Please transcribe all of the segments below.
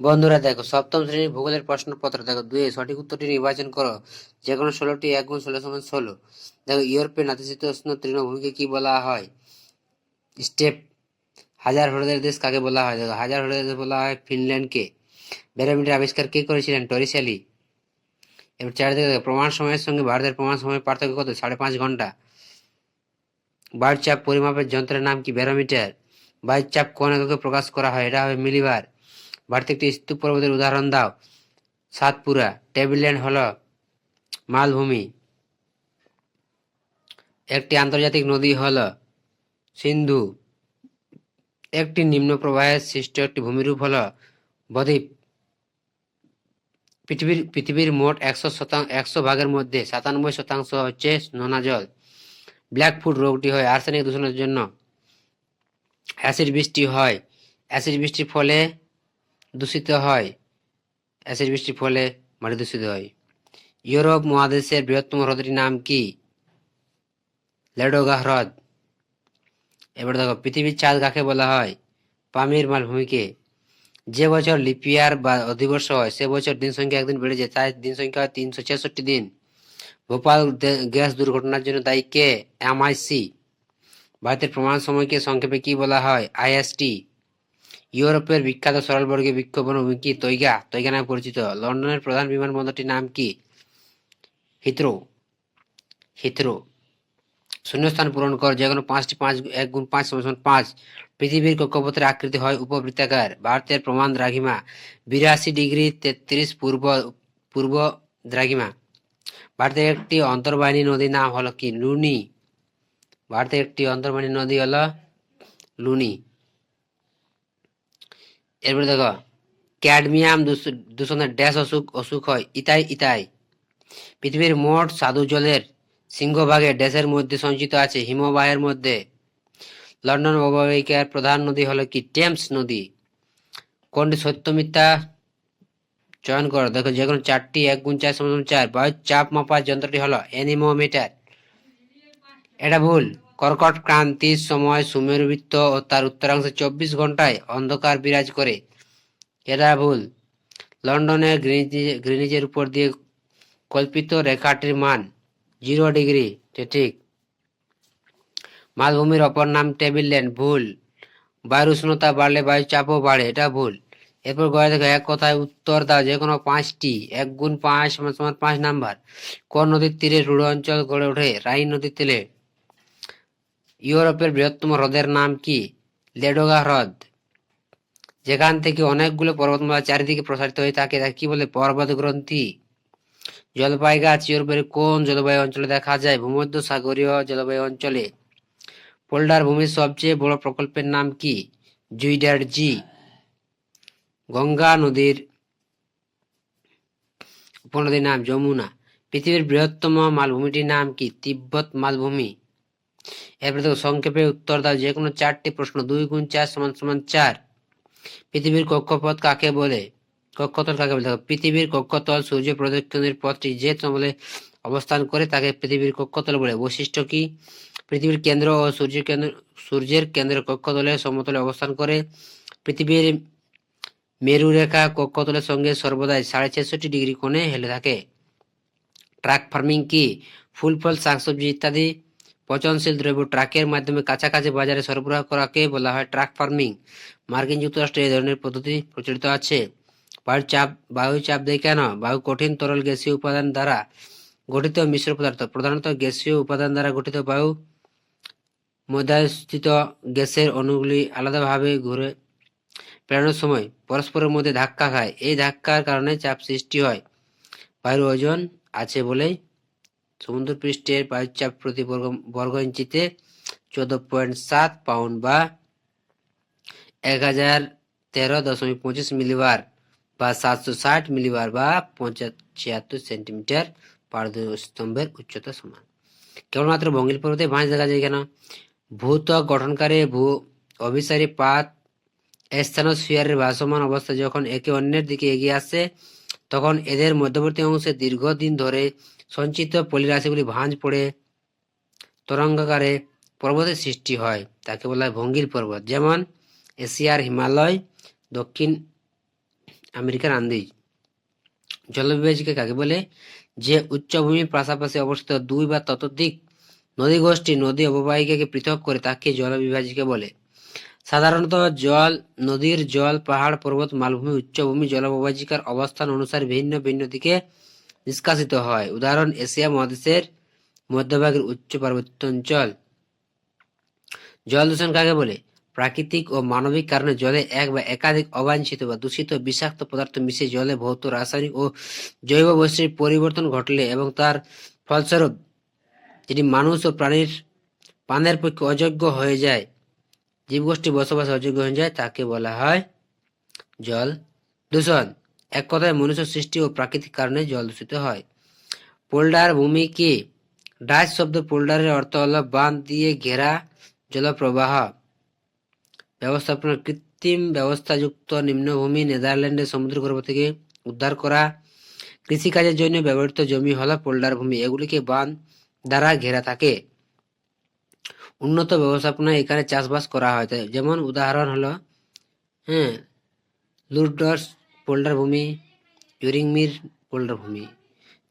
বন্ধুরা দেখো, সপ্তম শ্রেণির ভূগোলের প্রশ্নপত্র, দেখো দুই সঠিক উত্তরটি নির্বাচন করো। যে কোনো ষোলোটি এক গুণ ষোলো সমান ষোলো। দেখো, ইউরোপের নাতিশীতোষ্ণ তৃণভূমিকে কি বলা হয়? স্টেপ। হাজার হ্রদের দেশ কাকে বলা হয়? দেখো, হাজার হ্রদের দেশ বলা হয় ফিনল্যান্ডকে। ব্যারোমিটার আবিষ্কার কে করেছিলেন? টরিশালি এবার চারিদিকে দেখো, প্রমাণ সময়ের সঙ্গে ভারতের প্রমাণ সময়ের পার্থক্য কত? সাড়ে পাঁচ ঘণ্টা। বায়ুর চাপ পরিমাপের যন্ত্রের নাম কি? ব্যারোমিটার। বায়ুর চাপ কোন এককে প্রকাশ করা হয়? এটা হবে মিলিবার। ভারতে একটি স্তূপ পর্বতের উদাহরণ দাও। সাতপুরা টেবিল্যান্ড হল মালভূমি। একটি আন্তর্জাতিক নদী হল সিন্ধু। একটি নিম্ন প্রবাহের সৃষ্ট একটি ভূমিরূপ হল বদ্বীপ। পৃথিবীর পৃথিবীর মোট একশো শতাংশ একশো ভাগের মধ্যে সাতানব্বই শতাংশ হচ্ছে নোনা জল। ব্ল্যাকফুট রোগটি হয় আর্সেনিক দূষণের জন্য। অ্যাসিড বৃষ্টি হয়। অ্যাসিড বৃষ্টির ফলে দূষিত হয়। অ্যাসিড বৃষ্টির ফলে মাটি দূষিত হয়। ইউরোপ মহাদেশের বৃহত্তম হ্রদটির নাম কি? লেডোগা হ্রদ। এবার দেখো, পৃথিবীর চাঁদ কাকে বলা হয়? পামির মালভূমিকে যে বছর লিপিয়ার বা অধিবর্ষ হয়, সে বছর দিন সংখ্যা একদিন বেড়ে যায়, তাই দিন সংখ্যা হয় তিনশো ছেষট্টি দিন। ভোপাল গ্যাস দুর্ঘটনার জন্য দায়ী কে? এমআইসি ভারতের প্রমাণ সময়কে সংক্ষেপে কি বলা হয়? আইএসটি ইউরোপের বিখ্যাত সরলবর্গীয় বিক্ষোভ বনভূমি তৈগা তৈগা নামে পরিচিত। লন্ডনের প্রধান বিমানবন্দরটির নাম কি? হিথ্রো। হিথ্রো। শূন্যস্থান পূরণ কর, যে পাঁচটি পাঁচ এক গুণ পাঁচ সমান পাঁচ। পৃথিবীর কক্ষপথের আকৃতি হয় উপবৃত্তাকার। ভারতের প্রমাণ দ্রাঘিমা। বিরাশি ডিগ্রি তেত্রিশ পূর্ব পূর্ব দ্রাঘিমা। ভারতের একটি অন্তর্বাহিনী নদীর নাম হলো কি? লুনি। ভারতের একটি অন্তর্বাহিনী নদী হলো লুনি। এরপরে দেখো, ক্যাডমিয়াম দূষ- দূষণের ড্যাশ অসুখ অসুখ হয়, ইতাই ইতাই। পৃথিবীর মোট স্বাদু জলের সিংহভাগে ড্যাশের মধ্যে সঞ্চিত আছে হিমবাহের মধ্যে। লন্ডন অববাহিকার প্রধান নদী হলো কি? টেমস নদী। কোনটি সত্য মিথ্যা? চয়ন করো। দেখো, যে কোনো চারটি এক গুণ চার সমান চার, বায়ুর চাপ মাপার যন্ত্রটি হলো অ্যানিমোমিটার। এটা ভুল। কর্কট ক্রান্তির সময় সুমেরুবৃত্ত ও তার উত্তরাংশে চব্বিশ ঘন্টায় অন্ধকার বিরাজ করে। এটা ভুল। লন্ডনের গ্রিনিজ- গ্রিনিজের উপর দিয়ে কল্পিত রেখাটির মান জিরো ডিগ্রি ঠিক। মালভূমির অপর নাম টেবিল ল্যান্ড, ভুল। বায়ুর উষ্ণতা বাড়লে বায়ু চাপও বাড়ে, এটা ভুল। এরপর গড়ে দেখো, এক কথায় উত্তর দাও, যে কোনো পাঁচটি, এক গুণ পাঁচ সমান পাঁচ নাম্বার। কোন নদীর তীরে রুড় অঞ্চল গড়ে ওঠে? রাইন নদীর তীরে। ইউরোপের বৃহত্তম হ্রদের নাম কি? লেডোগা হ্রদ। যেখান থেকে অনেকগুলো পর্বতমালা চারিদিকে প্রসারিত হয়ে থাকে, তাকে কি বলে পর্বত গ্রন্থি জলপাই গাছ ইউরোপের কোন জলবায়ু অঞ্চলে দেখা যায়? ভূমধ্য সাগরীয় জলবায়ু অঞ্চলে। পোল্ডার ভূমির সবচেয়ে বড় প্রকল্পের নাম কি? জুইডার জি। গঙ্গা নদীর উপনদীর নাম যমুনা। পৃথিবীর বৃহত্তম মালভূমিটির নাম কি? তিব্বত মালভূমি। এরপরে দেখো, সংক্ষেপে উত্তর দাও যে কোনো চারটি প্রশ্ন, দুই গুণ চার সমান সমান চার। পৃথিবীর কক্ষপথ কাকে বলে? কক্ষতল কাকে বলে? দেখো, পৃথিবীর কক্ষতল সূর্য প্রদক্ষিণের পথটি যে তলে অবস্থান করে, তাকে পৃথিবীর কক্ষতল বলে। বৈশিষ্ট্য কি? পৃথিবীর কেন্দ্র ও সূর্যের কেন্দ্র সূর্যের কেন্দ্র কক্ষতলে সমতলে অবস্থান করে। পৃথিবীর মেরুরেখা কক্ষতলের সঙ্গে সর্বদাই সাড়ে ছেষট্টি ডিগ্রি কোণে হেলে থাকে। ট্রাক ফার্মিং কি? ফুল, ফল, শাকসবজি ইত্যাদি পচনশীল দ্রব্য ট্রাকের মাধ্যমে কাছাকাছি বাজারে সরবরাহ করাকে বলা হয় ট্রাক ফার্মিং। মার্কিন যুক্তরাষ্ট্রে এই ধরনের পদ্ধতি প্রচলিত আছে। বায়ুর চাপ বায়ু চাপ দেয় কেন? বায়ু কঠিন তরল গ্যাসীয় উপাদান দ্বারা গঠিত মিশ্র পদার্থ। প্রধানত গ্যাসীয় উপাদান দ্বারা গঠিত বায়ু মধ্যাস্থিত গ্যাসের অণুগুলি আলাদাভাবে ঘুরে প্রেরণের সময় পরস্পরের মধ্যে ধাক্কা খায়। এই ধাক্কার কারণে চাপ সৃষ্টি হয়। বায়ুর ওজন আছে বলেই সমুদ্র পৃষ্ঠের বায়ুর চাপ প্রতি বর্গ বর্গ ইঞ্চিতে চোদ্দ পয়েন্ট সাত পাউন্ড বা এক হাজার তেরো দশমিক পঁচিশ মিলিবার বা সাতশো ষাট মিলিবার বা পঁচাত্তর সেন্টিমিটার পারদস্তম্ভের উচ্চতা সমান। কেবলমাত্র বঙ্গিল পর্বতে ভাঁজ দেখা যায় কেন? ভূত্বক গঠনকারী ভূ অভিসারী পাত স্থানোস্ফিয়ারের ভাসমান অবস্থা যখন একে অন্যের দিকে এগিয়ে আসে, তখন এদের মধ্যবর্তী অংশে দীর্ঘদিন ধরে সঞ্চিত পলিরাশিগুলি ভাঁজ পড়ে, তরঙ্গাকারে পর্বতের সৃষ্টি হয়, তাকে বলা হয় ভঙ্গির পর্বত। যেমন এশিয়ার হিমালয়, দক্ষিণ আমেরিকার আন্দিজ। জলবিভাজিকা কাকে বলে? যে উচ্চভূমির পাশাপাশি অবস্থিত দুই বা ততোধিক নদী গোষ্ঠী নদী অববাহিকাকে পৃথক করে তাকে জলবিভাজিকা বলে। সাধারণত জল, নদীর জল, পাহাড়, পর্বত, মালভূমি, উচ্চভূমি, জলবিভাজিকার অবস্থান অনুসারে ভিন্ন ভিন্ন দিকে নিষ্কাশিত হয়। উদাহরণ, এশিয়া মহাদেশের মধ্যভাগের উচ্চ পার্বত্য অঞ্চল জল দূষণ কাকে বলে? প্রাকৃতিক ও মানবিক কারণে জলে এক বা একাধিক অবাঞ্ছিত বা দূষিত বিষাক্ত পদার্থ মিশে জলে ভৌত, রাসায়নিক ও জৈব বৈশ্বিক পরিবর্তন ঘটলে এবং তার ফলস্বরূপ যেটি মানুষ ও প্রাণীর পানের পক্ষে অযোগ্য হয়ে যায়, জীবগোষ্ঠী বসবাস অযোগ্য হয়ে যায়, তাকে বলা হয় জল দূষণ। এক কথায় মনুষ্য সৃষ্টি ও প্রাকৃতিক কারণে জল দূষিত হয়। পোল্ডার ভূমি কি ডাচ শব্দ পোল্ডারের অর্থ হলো বাঁধ দিয়ে ঘেরা জলপ্রবাহ। ব্যবস্থাপনা কৃত্রিম ব্যবস্থাযুক্ত নিম্নভূমি নেদারল্যান্ডের সমুদ্রগর্ভ থেকে উদ্ধার করা কৃষিকাজের জন্য ব্যবহৃত জমি হলো পোল্ডার ভূমি। এগুলিকে বাঁধ দ্বারা ঘেরা থাকে। উন্নত ব্যবস্থাপনা এখানে চাষবাস করা হয়। যেমন উদাহরণ হলো হ্যাঁ লুডস পোল্ডার ভূমি, ইউরিংমির পোল্ডার ভূমি।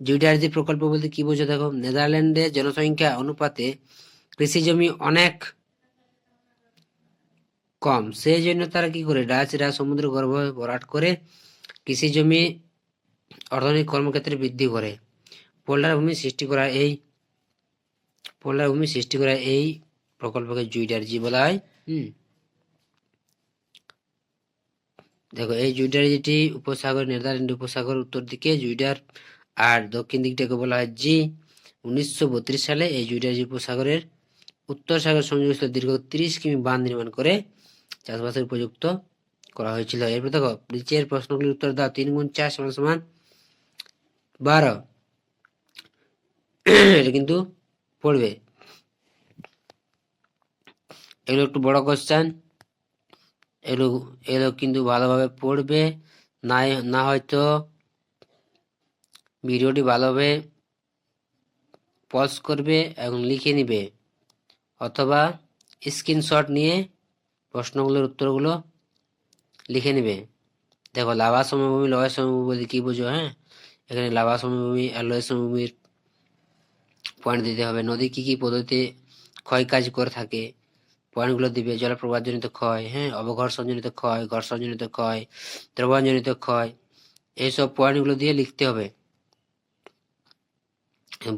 জুইডার্জি প্রকল্প বলতে কি বোঝো দেখো? নেদারল্যান্ডে জনসংখ্যা অনুপাতে কৃষি জমি অনেক কম। সেই জন্য তারা কি করে? ডাচরা সমুদ্র, গর্ভ ভরাট করে কৃষি জমি অর্থনৈতিক কর্মক্ষেত্রে বৃদ্ধি করে। পোল্ডার ভূমি সৃষ্টি করা এই, পোল্ডার ভূমি সৃষ্টি করা এই প্রকল্পকে জুইডার্জি বলা হয়। হুম। দেখো, এই জুইডার যেটি উপসাগর নেদারল্যান্ড উপসাগর উত্তর দিকে জুইডার আর দক্ষিণ দিকটাকে বলা হয় জি, উনিশশো বত্রিশ সালে এই জুইডারজি উপসাগরের উত্তর সাগর সংযুক্ত দীর্ঘ তিরিশ কিমি বাঁধ নির্মাণ করে চাষবাসের উপযুক্ত করা হয়েছিল। এরপর দেখো, নিচের প্রশ্নগুলির উত্তর দাও। তিন গুণ চার সমান সমান বারো। এটা কিন্তু পড়বে। এগুলো একটু বড় কোশ্চেন এগুলো এগুলো কিন্তু ভালোভাবে পড়বে। না না হয়তো ভিডিওটি ভালোভাবে পজ করবে এবং লিখে নিবে, অথবা স্ক্রিনশট নিয়ে প্রশ্নগুলোর উত্তরগুলো লিখে নেবে। দেখো, লাভা সমভূমি, লয় সমভূমি বলতে কি বুঝো হ্যাঁ? এখানে লাভা সমভূমি আর লয় সমভূমির পয়েন্ট দিতে হবে। নদী কি কি পদ্ধতিতে ক্ষয় কাজ করে থাকে? পয়েন্টগুলো দিবে জলপ্রবাহজনিত ক্ষয় হ্যাঁ অবঘর্ষণজনিত ক্ষয়, ঘর্ষণজনিত ক্ষয়, দ্রবণজনিত ক্ষয়, এইসব পয়েন্টগুলো দিয়ে লিখতে হবে।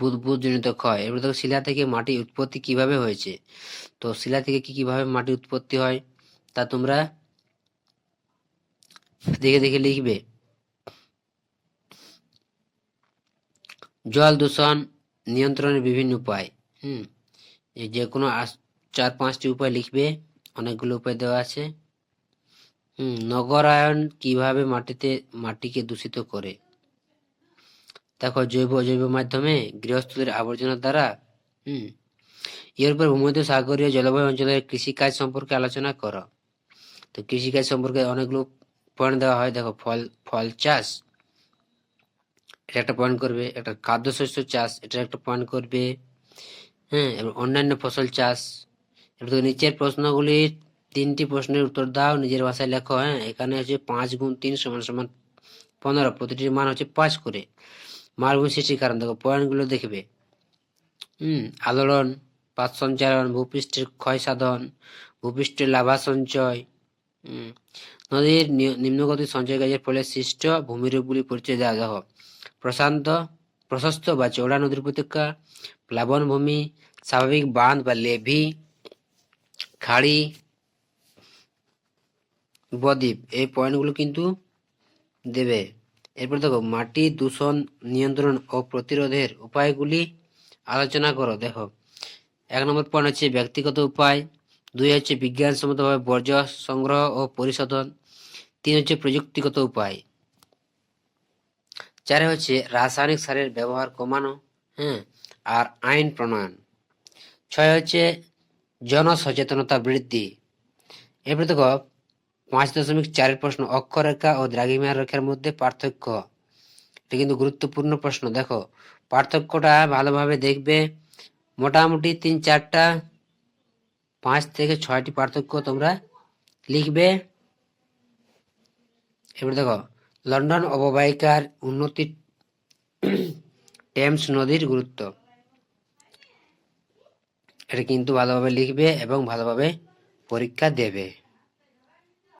বুদবুদ জনিত ক্ষয় এবার দেখো শিলা থেকে মাটি উৎপত্তি কীভাবে হয়েছে? তো শিলা থেকে কি কীভাবে মাটি উৎপত্তি হয়? তা তোমরা দেখে দেখে লিখবে। জল দূষণ নিয়ন্ত্রণের বিভিন্ন উপায়, হুম যে কোনো চার পাঁচটি উপায় লিখবে, অনেকগুলো উপায় দেওয়া আছে। হুম নগরায়ন কীভাবে মাটিতে, মাটিকে দূষিত করে? দেখো, জৈব অজৈব মাধ্যমে গৃহস্থলীর আবর্জনা দ্বারা, হুম ইউরোপের ভূমধ্য সাগরীয় জলবায়ু অঞ্চলের কৃষিকাজ সম্পর্কে আলোচনা করো। তো কৃষিকাজ সম্পর্কে অনেকগুলো পয়েন্ট দেওয়া হয়। দেখো, ফল ফল চাষ, এটা একটা পয়েন্ট করবে। একটা খাদ্যশস্য চাষ, এটা একটা পয়েন্ট করবে। হ্যাঁ এবং অন্যান্য ফসল চাষ নিচের প্রশ্নগুলির তিনটি প্রশ্নের উত্তর দাও, নিজের ভাষায় লেখো হ্যাঁ? এখানে হচ্ছে পাঁচ গুণ তিন সমান সমান পনেরো, প্রতিটির মান হচ্ছে পাঁচ করে। মালভূমি সৃষ্টির কারণ, দেখো, পয়েন্টগুলো দেখবে। হুম, আলোড়ন, পাত সঞ্চালন, ভূপৃষ্ঠের ক্ষয় সাধন, ভূপৃষ্ঠের লাভা সঞ্চয় নদীর নিম্নগতি সঞ্চয় কাজের ফলে সৃষ্ট ভূমিরূপগুলি পরিচয় দেওয়া, দেখো। প্রশান্ত, প্রশস্ত বা চৌড়া নদীর উপত্যকা প্লাবন ভূমি স্বাভাবিক বাঁধ বা লেভি খাড়ি বদ্বীপ এই পয়েন্টগুলো কিন্তু দেবে। এরপর দেখো, মাটি দূষণ নিয়ন্ত্রণ ও প্রতিরোধের উপায়গুলি আলোচনা করো, দেখো। এক নম্বর পয়েন্ট হচ্ছে ব্যক্তিগত উপায়, দুই হচ্ছে বিজ্ঞানসম্মতভাবে বর্জ্য সংগ্রহ ও পরিশোধন, তিন হচ্ছে প্রযুক্তিগত উপায়। চারে হচ্ছে রাসায়নিক সারের ব্যবহার কমানো হ্যাঁ আর আইন প্রণয়ন। ছয় হচ্ছে জনসচেতনতা বৃদ্ধি। এরপরে দেখো পাঁচ দশমিক চারের প্রশ্ন অক্ষরেখা ও দ্রাঘিমার রেখার মধ্যে পার্থক্য। এটা কিন্তু গুরুত্বপূর্ণ প্রশ্ন। দেখো, পার্থক্যটা ভালোভাবে দেখবে। মোটামুটি তিন চারটা, পাঁচ থেকে ছয়টি পার্থক্য তোমরা লিখবে। এবার দেখো, লন্ডন অববাহিকার উন্নতি টেমস নদীর গুরুত্ব। এটা কিন্তু ভালোভাবে লিখবে এবং ভালোভাবে পরীক্ষা দেবে।